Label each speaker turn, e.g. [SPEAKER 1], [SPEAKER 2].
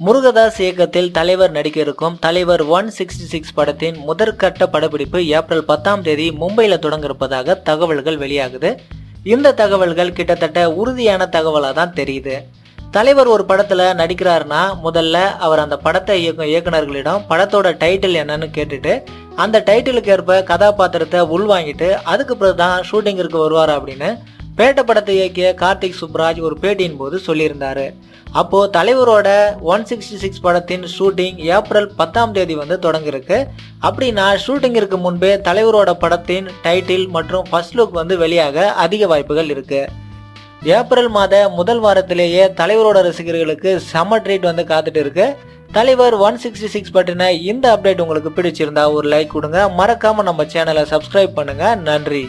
[SPEAKER 1] முருகதாஸ் இயக்கத்தில் தலைவர் நடிக்க இருக்கும் தலைவர் ஒன் சிக்ஸ்டி சிக்ஸ் படத்தின் முதற்கட்ட படப்பிடிப்பு ஏப்ரல் பத்தாம் தேதி மும்பையில் தொடங்க இருப்பதாக தகவல்கள் வெளியாகுது. இந்த தகவல்கள் கிட்டத்தட்ட உறுதியான தகவலாக தான் தெரியுது. தலைவர் ஒரு படத்தில் நடிக்கிறாருன்னா முதல்ல அவர் அந்த படத்தை இயக்கும் இயக்குனர்களிடம் படத்தோட டைட்டில் என்னன்னு கேட்டுட்டு அந்த டைட்டிலுக்கு ஏற்ப கதாபாத்திரத்தை உள்வாங்கிட்டு அதுக்கு பிறகு தான் ஷூட்டிங்கிற்கு வருவார் அப்படின்னு பேட்ட படத்தை இயக்கிய கார்த்திக் சுப்ராஜ் ஒரு பேட்டியின் போது சொல்லியிருந்தாரு. அப்போ தலைவரோட ஒன் சிக்ஸ்டி சிக்ஸ் படத்தின் ஷூட்டிங் ஏப்ரல் பத்தாம் தேதி வந்து தொடங்கிருக்கு அப்படின்னா ஷூட்டிங்கிற்கு முன்பே தலைவரோட படத்தின் டைட்டில் மற்றும் ஃபர்ஸ்ட் லுக் வந்து வெளியாக அதிக வாய்ப்புகள் இருக்கு. ஏப்ரல் மாத முதல் வாரத்திலேயே தலைவரோட ரசிகர்களுக்கு செம்ம ட்ரீட் வந்து காத்துட்டு இருக்கு. தலைவர் ஒன் சிக்ஸ்டி சிக்ஸ் பற்றின இந்த அப்டேட் உங்களுக்கு பிடிச்சிருந்தா ஒரு லைக் கொடுங்க. மறக்காம நம்ம சேனலை சப்ஸ்கிரைப் பண்ணுங்க. நன்றி.